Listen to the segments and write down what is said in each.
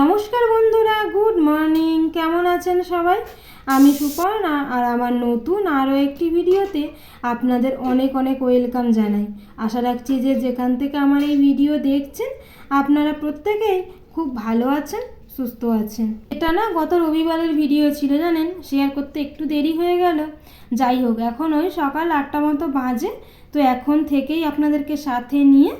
নমস্কার বন্ধুরা, good morning. কেমন আছেন সবাই? আমি সুপর্ণা আর আমার নতুন আরও একটি ভিডিওতে আপনাদের অনেক অনেক ওয়েলকাম জানাই। আশা রাখছি যে যেখান থেকে আমার এই ভিডিও দেখছেন, আপনারা প্রত্যেকেই খুব ভালো আছেন, সুস্থ আছেন। এটা না গত রবিবারের ভিডিও ছিল জানেন শেয়ার করতে একটু দেরি হয়ে গেল। যাই হোক, এখন ওই সকাল আটটা মতো বাজে, তো এখন থেকেই আপনাদেরকে সাথে নিয়ে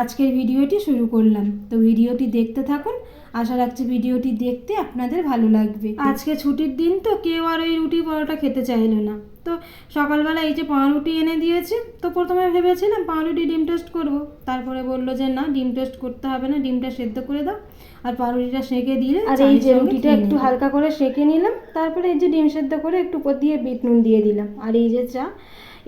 আজকের ভিডিওটি শুরু করলাম। তো ভিডিওটি দেখতে থাকুন আশা রাখছি ভিডিওটি দেখতে আপনাদের ভালো লাগবে। আজকে ছুটির দিন তো কেউ আর ওই রুটি পরোটা খেতে চাইলো না। তো সকালবেলা এই যে পাউরুটি এনে দিয়েছে তো প্রথমে ভেবেছিলাম পাউরুটি ডিম টোস্ট করব। তারপরে বলল যে না ডিম টোস্ট করতে হবে না ডিমটা সেদ্ধ করে দাও। আর পাউরুটিটা সেঁকে দিলে আর এই যে রুটিটা একটু হালকা করে সেঁকে নিলাম তারপরে এই যে ডিম সেদ্ধ করে একটু উপর দিয়ে বিট নুন দিয়ে দিলাম। আর এই যে চা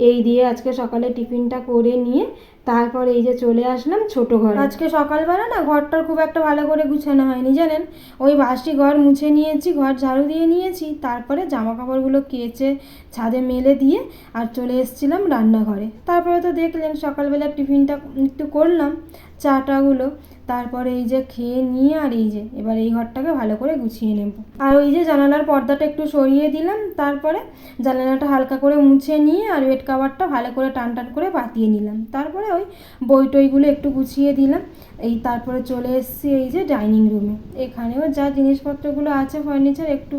এই দিয়ে আজকে সকালে টিফিনটা করে নিয়ে তারপর এই যে চলে আসলাম ছোট ঘর। আজকে সকালবেলা না ঘরটার খুব একটা ভালো করে গুছানো হয়নি, জানেন? ওই বাসি ঘর মুছে নিয়েছি, ঘর ঝাড়ু দিয়ে নিয়েছি, তারপরে জামা কাপড়গুলো কেচে ছাদে মেলে দিয়ে আর চলে এসেছিলাম রান্নাঘরে। তারপরে তো দেখলেন সকালবেলা টিফিনটা একটু করলাম, চাটাগুলো তারপরে এই যে খেয়ে নিয়ে আর এই যে, এবার এই ঘরটাকে ভালো করে গুছিয়ে নেব। আর ওই যে জানালার পর্দাটা একটু সরিয়ে দিলাম, তারপরে জানালাটা হালকা করে মুছে নিয়ে আর ওয়েট কাভারটা ভালো করে টান টান করে পাতিয়ে নিলাম। তারপরে ওই বই টইগুলো একটু গুছিয়ে দিলাম। এই তারপরে চলে এসেছি এই যে ডাইনিং রুমে। এখানেও যা জিনিসপত্রগুলো আছে, ফার্নিচার, একটু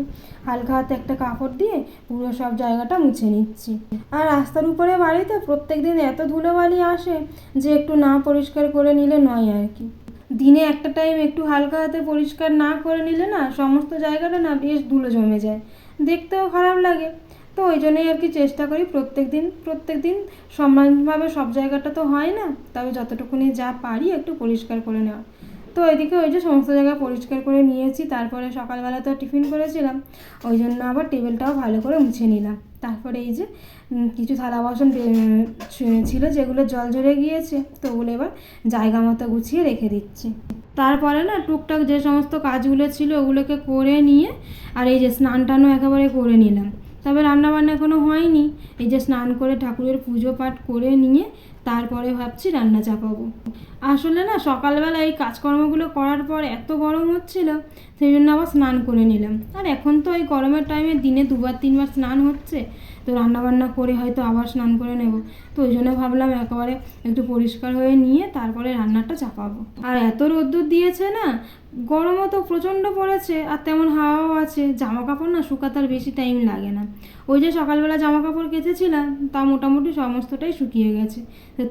হালকা হাতে একটা কাপড় দিয়ে পুরো সব জায়গাটা মুছে নিচ্ছি। আর রাস্তার উপরে বাড়িতে প্রত্যেক দিন এত ধুলোবালি আসে যে একটু না পরিষ্কার করে নিলে নয় আর কি। দিনে একটা টাইম একটু হালকা হাতে পরিষ্কার না করে নিলে না সমস্ত জায়গাটা না বেশ ধুলো জমে যায়। দেখতেও খারাপ লাগে। তো ওই জন্যই আর কি চেষ্টা করি প্রত্যেক দিন প্রত্যেক দিন সমানভাবে সব জায়গাটা তো হয় না, তবে যতটুকুনি যা পারি একটু পরিষ্কার করে নেওয়া। তো এদিকে ওই যে সমস্ত জায়গা পরিষ্কার করে নিয়েছি, তারপরে সকালবেলা তো টিফিন করেছিলাম, ওই জন্য আবার টেবিলটাও ভালো করে মুছে নিলাম। তারপরে এই যে কিছু থালা বাসন ছিল যেগুলো জল ঝরে গিয়েছে, তো ওগুলো এবার জায়গা মতো গুছিয়ে রেখে দিচ্ছি। তারপরে না টুকটাক যে সমস্ত কাজগুলো ছিল ওগুলোকে করে নিয়ে, আর এই যে স্নান টানও একেবারে করে নিলাম। তবে রান্নাবান্না এখনও হয়নি, এই যে স্নান করে ঠাকুরের পুজো পাঠ করে নিয়ে তারপরে ভাবছি রান্না চাপাবো। আসলে না, সকালবেলা এই কাজকর্মগুলো করার পর এত গরম হচ্ছিল, সেই জন্য আবার স্নান করে নিলাম। আর এখন তো এই গরমের টাইমে দিনে দুবার, তিনবার স্নান হচ্ছে, তো রান্নাবান্না করে হয়তো আবার স্নান করে নেব। তো ওই জন্য ভাবলাম একেবারে একটু পরিষ্কার হয়ে নিয়ে তারপরে রান্নাটা চাপাবো। আর এত রোদ্দুর দিয়েছে না, গরমও তো প্রচণ্ড পড়েছে, আর তেমন হাওয়াও আছে জামা কাপড় না শুকাতে আর বেশি টাইম লাগে না। ওই যে সকালবেলা জামা কাপড় কেচেছিলাম, তা মোটামুটি সমস্তটাই শুকিয়ে গেছে।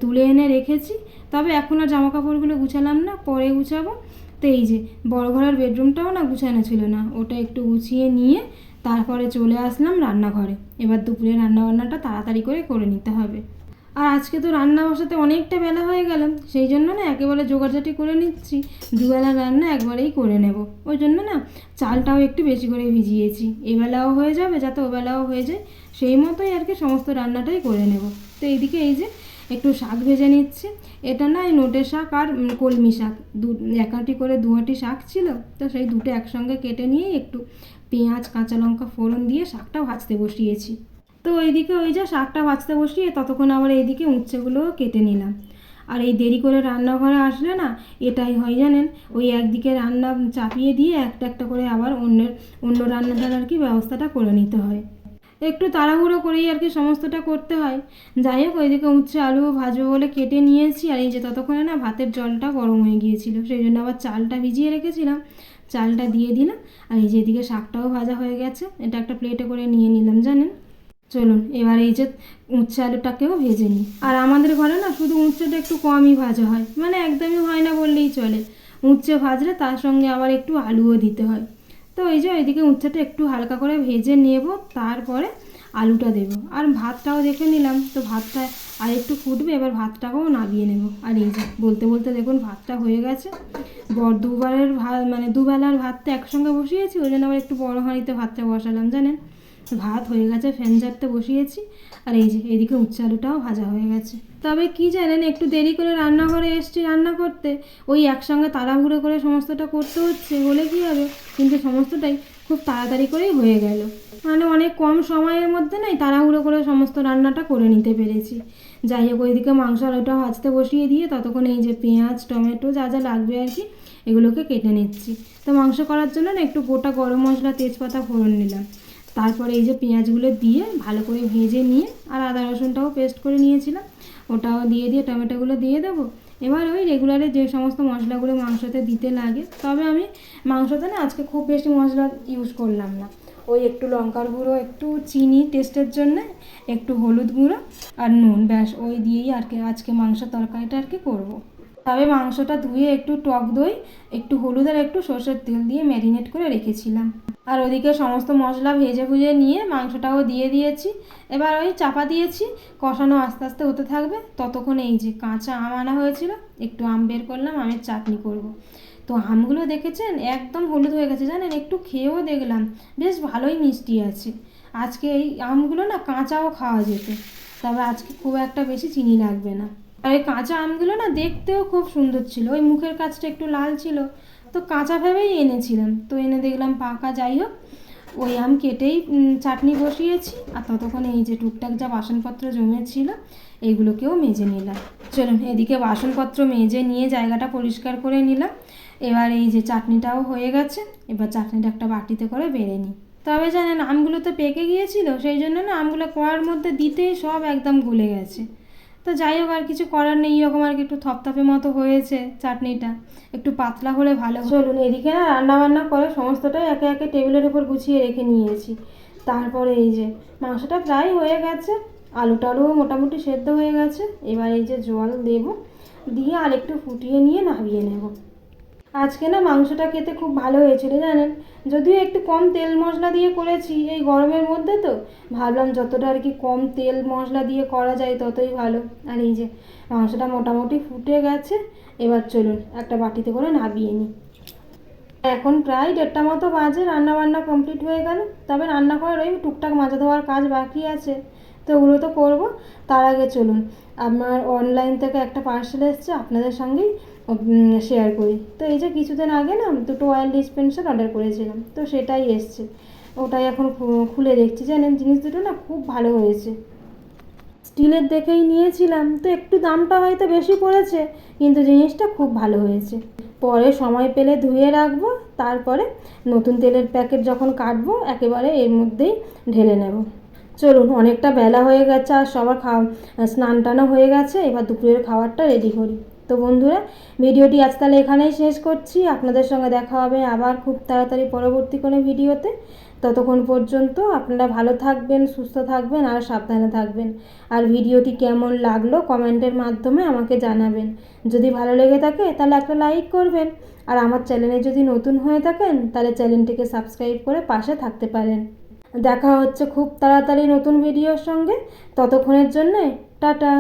তুলে এনে রেখেছি। তবে এখন আর জামা কাপড়গুলো গুছালাম না, পরে গুছাবো। তো এই যে, বড় ঘরের বেডরুমটাও না গুছানো ছিল না। ওটা একটু গুছিয়ে নিয়ে তারপরে চলে আসলাম রান্নাঘরে। এবার দুপুরে রান্নাবান্নাটা তাড়াতাড়ি করে করে নিতে হবে। আর আজকে তো রান্না বসাতে অনেকটা বেলা হয়ে গেল। সেই জন্য না একেবারে জোগাড়জাটি করে নিচ্ছি। দুবেলা রান্না একবারেই করে নেব। ওই জন্য না চালটাও একটু বেশি করে ভিজিয়েছি। এবেলাও হয়ে যাবে, যাতে ওবেলাও হয়ে যায়। সেই মতোই আর কি সমস্ত রান্নাটাই করে নেব। তো এইদিকে এই যে একটু শাক ভেজে নিচ্ছি। এটা না এই নোটের শাক আর কলমি শাক। দু, এক আঁটি করে দু আঁটি শাক ছিল, তো সেই দুটো একসঙ্গে কেটে নিয়ে একটু পেঁয়াজ, কাঁচা লঙ্কা ফোড়ন দিয়ে শাকটা ভাজতে বসিয়েছি। তো ওইদিকে ওই যে শাকটা ভাজতে বসিয়ে ততক্ষণ আবার এইদিকে উচ্ছেগুলোও কেটে নিলাম। আর এই দেরি করে রান্নাঘরে আসলে না, এটাই হয় জানেন, ওই একদিকে রান্না চাপিয়ে দিয়ে একটা একটা করে আবার অন্যের, অন্য রান্নাটার আর কি ব্যবস্থাটা করে নিতে হয়। একটু তাড়াহুড়ো করেই আর কি সমস্তটা করতে হয়। যাই হোক, ওইদিকে উচ্ছে আলু ভাজবো বলে কেটে নিয়েছি আর এই যে ততক্ষণে না ভাতের জলটা গরম হয়ে গিয়েছিল, সেই জন্য আবার চালটা ভিজিয়ে রেখেছিলাম। চালটা দিয়ে দিলাম। আর এই যে এদিকে শাকটাও ভাজা হয়ে গেছে। এটা একটা প্লেটে করে নিয়ে নিলাম, জানেন? চলুন, এবার এই যে উচ্ছে আলুটাকেও ভেজে নিই। আর আমাদের ঘরে না শুধু উচ্ছেটা একটু কমই ভাজা হয়। মানে একদমই হয় না বললেই চলে। উচ্ছে ভাজলে তার সঙ্গে আবার একটু আলুও দিতে হয়। তো এই যে এদিকে উচ্ছেটা একটু হালকা করে ভেজে নেব, তারপরে আলুটা দেব। আর ভাতটাও দেখে নিলাম, তো ভাতটা আর একটু ফুটবে, এবার ভাতটাকেও নাবিয়ে নেব। আর এই যে বলতে বলতে দেখুন ভাতটা হয়ে গেছে। বড় দুবারের ভাত মানে দুবেলার ভাতটা একসঙ্গে বসিয়েছি, ওই জন্য আবার একটু বড় হাঁড়িতে ভাতটা বসালাম, জানেন? ভাত হয়ে গেছে, ফ্যান চারতে বসিয়েছি, আর এই যে এদিকে উচ্ছে আলুটাও ভাজা হয়ে গেছে। তবে কি জানেন, একটু দেরি করে রান্নাঘরে এসছি রান্না করতে। ওই একসঙ্গে তাড়াহুড়ো করে সমস্তটা করতে হচ্ছে বলে কি হবে? কিন্তু সমস্তটাই খুব তাড়াতাড়ি করেই হয়ে গেল। মানে অনেক কম সময়ের মধ্যে নাই তাড়াহুড়ো করে সমস্ত রান্নাটা করে নিতে পেরেছি। যাই হোক, ওইদিকে মাংস আলুটা ভাজতে বসিয়ে দিয়ে ততক্ষণ এই যে পেঁয়াজ, টমেটো যা যা লাগবে আর কি, এগুলোকে কেটে নিচ্ছি। তো মাংস করার জন্য না একটু গোটা গরম মশলা, তেজপাতা, ফোড়ন নিলাম। তারপরে এই যে পেঁয়াজগুলো দিয়ে ভালো করে ভেজে নিয়ে আর আদা রসুনটাও পেস্ট করে নিয়েছিলাম। ওটাও দিয়ে দিয়ে টমেটোগুলো দিয়ে দেবো। এবার ওই রেগুলারে যে সমস্ত মশলাগুলো মাংসতে দিতে লাগে, তবে আমি মাংসতে না আজকে খুব বেশি মশলা ইউজ করলাম না। ওই একটু লঙ্কার গুঁড়ো, একটু চিনি টেস্টের জন্য, একটু হলুদ গুঁড়ো আর নুন, ব্যাস, ওই দিয়েই আর কি আজকে মাংস তরকারিটা আর কি করব। তবে মাংসটা ধুয়ে একটু টক দই, একটু হলুদ আর একটু সর্ষের তেল দিয়ে ম্যারিনেট করে রেখেছিলাম। আর ওদিকে সমস্ত মশলা ভেজে ভুজে নিয়ে মাংসটাও দিয়ে দিয়েছি। এবার ওই চাপা দিয়েছি, কষানো আস্তে আস্তে হতে থাকবে। ততক্ষণ এই যে কাঁচা আম আনা হয়েছিল, একটু আম বের করলাম, আমের চাটনি করব। তো আমগুলো দেখেছেন? একদম হলুদ হয়ে গেছে, জানেন? একটু খেয়েও দেখলাম, বেশ ভালোই মিষ্টি আছে। আজকে এই আমগুলো না কাঁচাও খাওয়া যেত, তবে আজকে খুব একটা বেশি চিনি লাগবে না। আর এই কাঁচা আমগুলো না দেখতেও খুব সুন্দর ছিল, ওই মুখের কাছটা একটু লাল ছিল। তো কাঁচা ভেবেই এনেছিলাম। তো এনে দেখলাম পাকা যাই হোক ওই আম কেটেই চাটনি বসিয়েছি, আর ততক্ষণ এই যে টুকটাক যা বাসনপত্র জমেছিল এইগুলোকেও মেজে নিলাম। চলুন, এদিকে বাসনপত্র মেজে নিয়ে জায়গাটা পরিষ্কার করে নিলাম। এবার এই যে চাটনিটাও হয়ে গেছে, এবার চাটনিটা একটা বাটিতে করে বেড়ে নিই। তবে জানেন, আমগুলো তো পেকে গিয়েছিল, সেই জন্য না আমগুলো কড়ার মধ্যে দিতেই সব একদম গলে গেছে। তো যাই হোক, আর কিছু করার নেই। এরকম আর কি একটু থপথপে মতো হয়েছে চাটনিটা। একটু পাতলা হলে ভালো চলুন, এদিকে না রান্না বান্না করে সমস্তটাই একে একে টেবিলের উপর গুছিয়ে রেখে নিয়েছি। তারপরে এই যে মাংসটা প্রায় হয়ে গেছে, আলু টালুও মোটামুটি সেদ্ধ হয়ে গেছে। এবার এই যে জল দেব, দিয়ে আর একটু ফুটিয়ে নিয়ে নামিয়ে নেব। আজকে না মাংসটা খেতে খুব ভালো হয়েছিল জানেন? যদিও একটু কম তেল মশলা দিয়ে করেছি এই গরমের মধ্যে তো। ভাবলাম যতটা আর কি কম তেল মশলা দিয়ে করা যায় ততই ভালো। আর এই যে মাংসটা মোটামুটি ফুটে গেছে, এবার চলুন একটা বাটিতে করে নাবিয়ে নিই। এখন প্রায় দেড়টা মতো বাজে রান্না বান্না কমপ্লিট হয়ে গেল। তবে রান্না করার ওই টুকটাক মাজা ধোয়ার কাজ বাকি আছে। তো ওগুলো তো করব। তার আগে চলুন, আমার অনলাইন থেকে একটা পার্সেল এসেছে, আপনাদের সঙ্গেই শেয়ার করি। তো এই যে কিছুদিন আগে না, দুটো অয়েল ডিসপেন্সার অর্ডার করেছিলাম, তো সেটাই এসছে। ওটাই এখন খুলে দেখছি, জানেন? জিনিস দুটো না খুব ভালো হয়েছে। স্টিলের দেখেই নিয়েছিলাম, তো একটু দামটা হয়তো বেশি পড়েছে, কিন্তু জিনিসটা খুব ভালো হয়েছে। পরে সময় পেলে ধুয়ে রাখব, তারপরে নতুন তেলের প্যাকেট যখন কাটবো, একেবারে এর মধ্যেই ঢেলে নেব। চলুন, অনেকটা বেলা হয়ে গেছে আর সবার খাওয়া, স্নান টানও হয়ে গেছে। এবার দুপুরের খাবারটা রেডি করি। তো বন্ধুরা, ভিডিওটি আজ তাহলে এখানেই শেষ করছি। আপনাদের সঙ্গে দেখা হবে আবার খুব তাড়াতাড়ি পরবর্তী কোনো ভিডিওতে। ততক্ষণ পর্যন্ত আপনারা ভালো থাকবেন, সুস্থ থাকবেন আর সাবধানে থাকবেন। আর ভিডিওটি কেমন লাগল কমেন্টের মাধ্যমে আমাকে জানাবেন। যদি ভালো লেগে থাকে তাহলে একটা লাইক করবেন। আর আমার চ্যানেলে যদি নতুন হয়ে থাকেন তাহলে চ্যানেলটিকে সাবস্ক্রাইব করে পাশে থাকতে পারেন। দেখা হচ্ছে খুব তাড়াতাড়ি নতুন ভিডিওর সঙ্গে। ততক্ষণের জন্যে টাটা।